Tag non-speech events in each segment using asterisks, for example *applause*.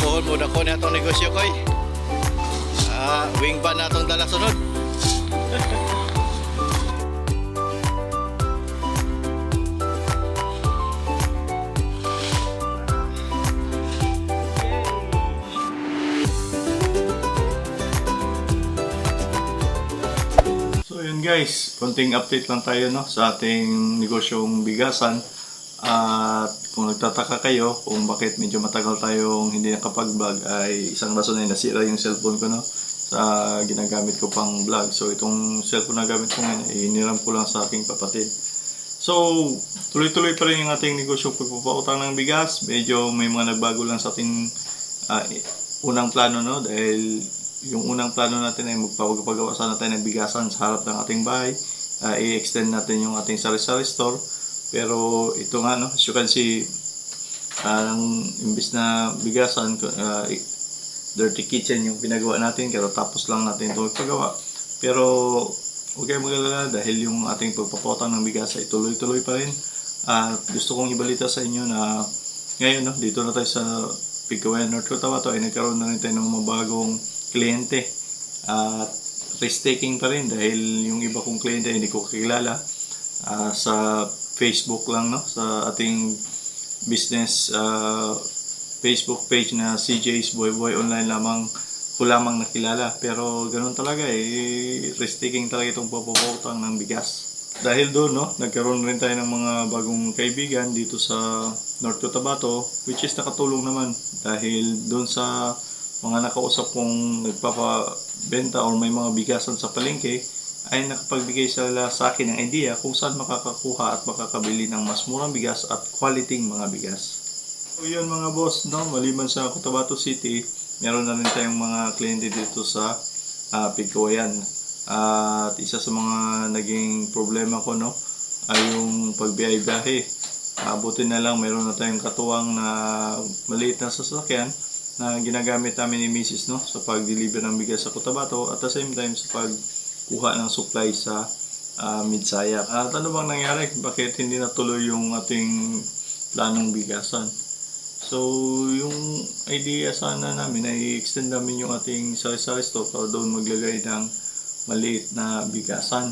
pohon mo dako na itong negosyo koy. Ah, wing ba na itong dala sunod? So yun guys, konting update lang tayo no sa ating negosyong bigasan. At kung nagtataka kayo kung bakit medyo matagal tayong hindi nakapag-vlog ay isang rason ay nasira yung cellphone ko no sa ginagamit ko pang vlog. So itong cellphone na gamit ko ngayon ay hiniram ko lang sa aking kapatid. So, tuloy-tuloy pa rin yung ating negosyo pagpapautang ng bigas. Medyo may mga nagbago lang sa ating ah, unang plano no dahil yung unang plano natin ay magpapagawa sana tayo ng bigasan sa harap ng ating bahay. Ah, i-extend natin yung ating sari-sari store. Pero ito nga no, as you can see, ang imbis na bigasan, i- dirty kitchen yung pinagawa natin pero tapos lang natin ito ipagawa. Pero huwag kayong mag-alala dahil yung ating pagpapotang ng bigas ay tuloy-tuloy pa rin. At gusto kong ibalita sa inyo na ngayon no, dito na tayo sa Pigawayan North Cotabato ay nagkaroon na rin tayo ng mga bagong kliyente. At risk taking pa rin dahil yung iba kong kliyente hindi ko kakilala Ah, sa Facebook lang no sa ating business ah, Facebook page na CJ's Boy Boy Online lamang ko lamang nakilala. Pero ganun talaga eh, risk-taking talaga itong papaputang ng bigas. Dahil doon, no, nagkaroon rin tayo ng mga bagong kaibigan dito sa North Cotabato, which is nakatulong naman. Dahil doon sa mga nakausap kong nagpapabenta or may mga bigasan sa palengke, ay nakapagbigay sila sa akin ng idea kung saan makakakuha at makakabili ng mas murang bigas at quality mga bigas. So yun mga boss, no, maliban sa Cotabato City, meron na rin tayong mga kliyente dito sa uh, Pigkawayan. At isa sa mga naging problema ko, no, ay yung pagbiyahe-biyahe. Abutin na lang, meron na tayong katuwang na maliit na sasakyan na ginagamit namin ni Mrs. no, sa pag-deliver ng bigas sa Cotabato at the same time sa pagkuha ng supply sa uh, Midsaya. At ano bang nangyari? Bakit hindi natuloy yung ating planong bigasan? So, yung idea sana namin ay extend namin yung ating sari-sari store para doon maglagay ng maliit na bigasan.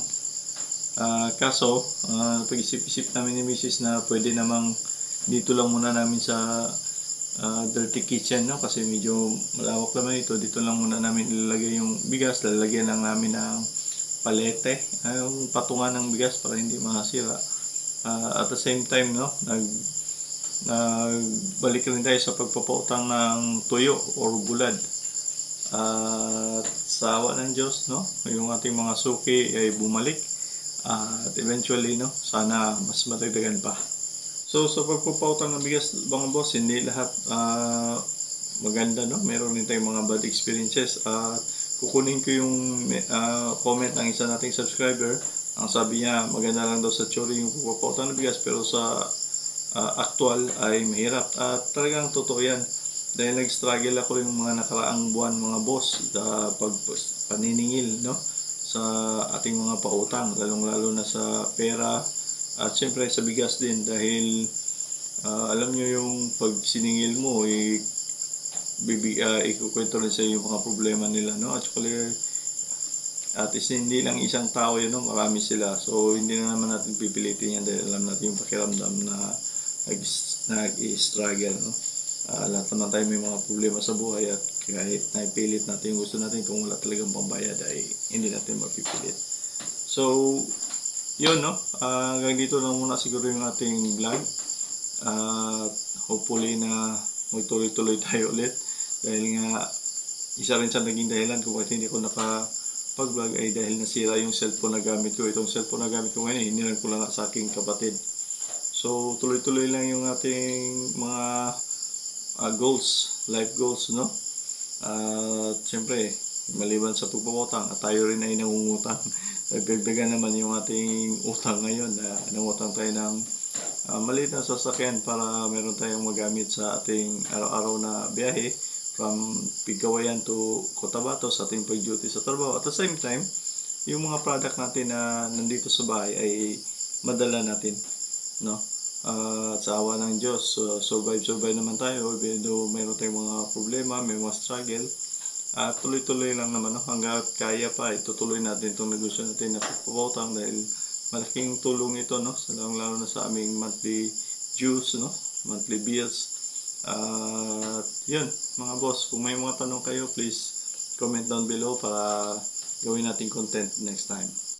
Ah, kaso, ah, pag-isip-isip namin ni Mrs. na pwede namang dito lang muna namin sa ah, dirty kitchen, no? Kasi medyo malawak naman ito. Dito lang muna namin ilalagay yung bigas. Lalagyan lang namin ng palete, ah, yung patungan ng bigas para hindi masira. Ah, at the same time, no? Nag nagbalik rin tayo sa pagpapautang ng tuyo or bulad. At sa awa ng Diyos, no, yung ating mga suki ay bumalik. At eventually, no, sana mas matagdagan pa. So, sa pagpapautang ng bigas, mga boss, hindi lahat ah, maganda, no? Meron din tayong mga bad experiences. At kukunin ko yung ah, comment ng isa nating subscriber. Ang sabi niya, maganda lang daw sa theory yung pagpapautang ng bigas, pero sa uh, actual ay mahirap. At talagang totoo yan. Dahil nag-struggle ako yung mga nakaraang buwan mga boss sa pag paniningil no sa ating mga pautang lalong lalo na sa pera at syempre sa bigas din dahil ah, alam nyo yung pag siningil mo eh, bibi, uh, ikukwento rin sa yung mga problema nila no saka at is hindi lang isang tao yun, no? marami sila. So, hindi na naman natin pipilitin yan dahil alam natin yung pakiramdam na nag, nag-struggle. No? Ah, lahat naman tayo may mga problema sa buhay at kahit naipilit natin yung gusto natin kung wala talagang pambayad ay hindi natin mapipilit. So, yun no. Ah, hanggang dito lang muna siguro yung ating vlog. At hopefully na magtuloy-tuloy *laughs* tayo ulit. Dahil nga, isa rin sa naging dahilan kung bakit hindi ko naka pag-vlog ay dahil nasira yung cellphone na gamit ko. Itong cellphone na gamit ko ngayon, hiniram ko lang sa aking kapatid. So, tuloy-tuloy lang yung ating mga ah, goals, life goals, no? At syempre, maliban sa pagpaputang, at tayo rin ay nangungutang. *laughs* Nagdagdagan naman yung ating utang ngayon na nangutang tayo ng ah, maliit na sasakyan para meron tayong magamit sa ating araw-araw na biyahe from Pigawayan to Cotabato sa ating pag-duty sa trabaho. At the same time, yung mga product natin na nandito sa bahay ay madala natin, no? At sa awa ng Diyos, so, survive-survive naman tayo. Even though mayroon tayong mga problema, may mga struggle. At tuloy-tuloy lang naman, no? hanggat kaya pa, itutuloy natin itong negosyo natin na pupukotang dahil malaking tulong ito, no? Sa lalo na sa aming monthly dues, no? Monthly bills. At yun, mga boss, kung may mga tanong kayo, please comment down below para gawin natin content next time.